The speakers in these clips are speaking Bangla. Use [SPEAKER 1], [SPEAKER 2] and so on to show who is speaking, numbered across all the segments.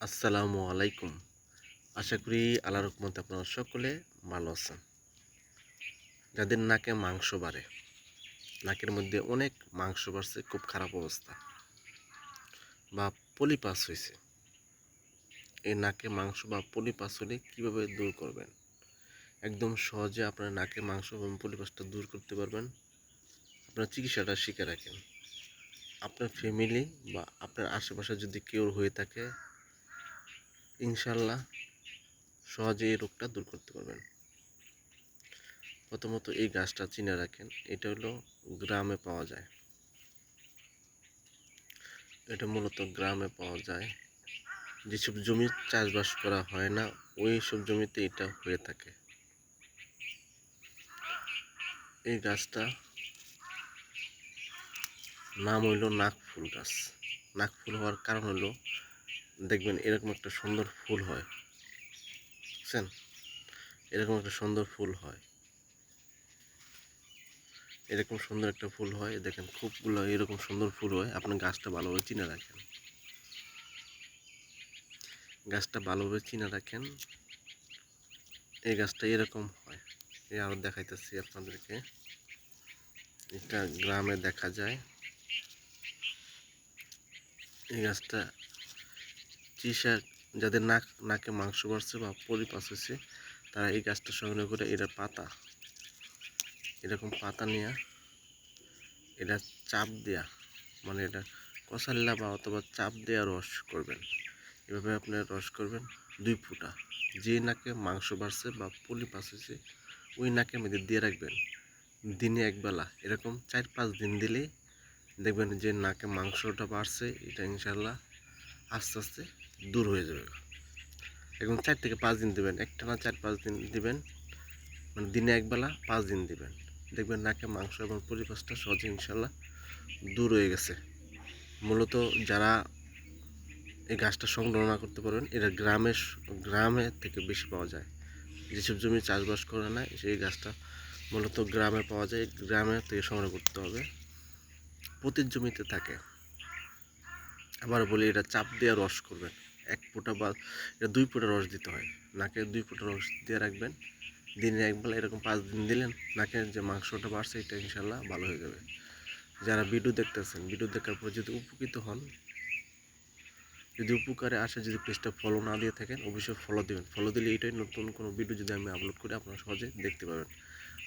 [SPEAKER 1] আসসালামু আলাইকুম। আশা করি আল্লাহ রহমতে আপনারা সকলে ভালো আছেন। যাদের নাকে মাংস বাড়ে, নাকের মধ্যে অনেক মাংস বাড়ছে, খুব খারাপ অবস্থা। বা পলিপাস হয়েছে। এই নাকে মাংস বা পলিপাস হলে কীভাবে দূর করবেন? একদম সহজে আপনার নাকে মাংস এবং পলিপাসটা দূর করতে পারবেন। আপনার চিকিৎসাটা শিখে রাখেন। আপনার ফ্যামিলি বা আপনার আশেপাশে যদি কেউ হয়ে থাকে ইনশাল্লাহ সহজে এই রোগটা দূর করতে পারবেন। প্রথমত এই গাছটা চিনে রাখেন, এটা হলো গ্রামে পাওয়া যায়। এটা মূলত গ্রামে পাওয়া যায়। যেসব জমি চাষবাস করা হয় না, ওই সব জমিতে এটা হয়ে থাকে। এই গাছটা নাম হইল নাকফুল গাছ। নাকফুল হওয়ার কারণ হলো দেখবেন এরকম একটা সুন্দর ফুল হয়। বুঝছেন? এরকম একটা সুন্দর ফুল হয়। এরকম সুন্দর একটা ফুল হয়। দেখেন খুবগুলো এরকম সুন্দর ফুল হয়। আপনার গাছটা ভালোভাবে চিনে রাখেন। গাছটা ভালোভাবে চিনে রাখেন। এই গাছটা এরকম হয়। এই আরও দেখাইতেছি আপনাদেরকে। এটা গ্রামে দেখা যায়। এই গাছটা চিসা যাদের নাক, নাকে মাংস বাড়ছে বা পরিপাস হয়েছে, তারা এই গাছটা সংগ্রহ করে এটার পাতা। এরকম পাতা নিয়ে এটা চাপ দেয়া মানে এটা কষাল্লা বা অথবা চাপ দেওয়া রস করবেন। এভাবে আপনি রস করবেন দুই ফুটা। যে নাকে মাংস বাড়ছে বা পলিপাস হয়েছে, ওই নাকে মধ্যে দিয়ে রাখবেন দিনে একবেলা এরকম চার পাঁচ দিন দিলেই দেখবেন যে নাকে মাংসটা বাড়ছে, এটা ইনশাল্লাহ আস্তে আস্তে দূর হয়ে যাবে। এবং চার থেকে পাঁচ দিন দিবেন, একটা না চার পাঁচ দিন দিবেন মানে দিনে একবেলা পাঁচ দিন দিবেন। দেখবেন নাকে মাংস এবং পরিবেশটা সহজে ইনশাল্লাহ দূর হয়ে গেছে। মূলত যারা এই গাছটা সংগ্রহ না করতে পারবেন এটা গ্রামে গ্রামে থেকে বেশি পাওয়া যায়। যেসব জমি চাষবাস করে না, সেই গাছটা মূলত গ্রামে পাওয়া যায়, গ্রামে থেকে সংগ্রহ করতে হবে। প্রতি জমিতে থাকে। আবার বলি, এটা চাপ দিয়ে রস করবেন। এক ফোঁটা বা এটা দুই ফোঁটা রস দিতে হয়। নাকে দুই ফোঁটা রস দিয়ে রাখবেন। দিনে একবেলা এরকম পাঁচ দিন দিলেন, নাকের যে মাংসটা বাড়ছে এটা ইনশাল্লাহ ভালো হয়ে যাবে। যারা ভিডিও দেখতেছেন, ভিডিও দেখার পর যদি উপকৃত হন, যদি উপকারে আসে, যদি পেজটা ফলো না দিয়ে থাকেন, অবশ্যই ফলো দেবেন। ফলো দিলে এইটাই নতুন কোনো ভিডিও যদি আমি আপলোড করি, আপনারা সহজে দেখতে পাবেন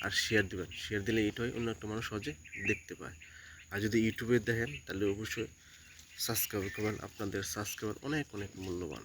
[SPEAKER 1] আর শেয়ার দেবেন। শেয়ার দিলে এইটাই অন্য একটা মানুষ সহজে দেখতে পায়। আর যদি ইউটিউবে দেখেন, তাহলে অবশ্যই সাবস্ক্রাইব করবেন। আপনাদের সাবস্ক্রাইবার অনেক অনেক মূল্যবান।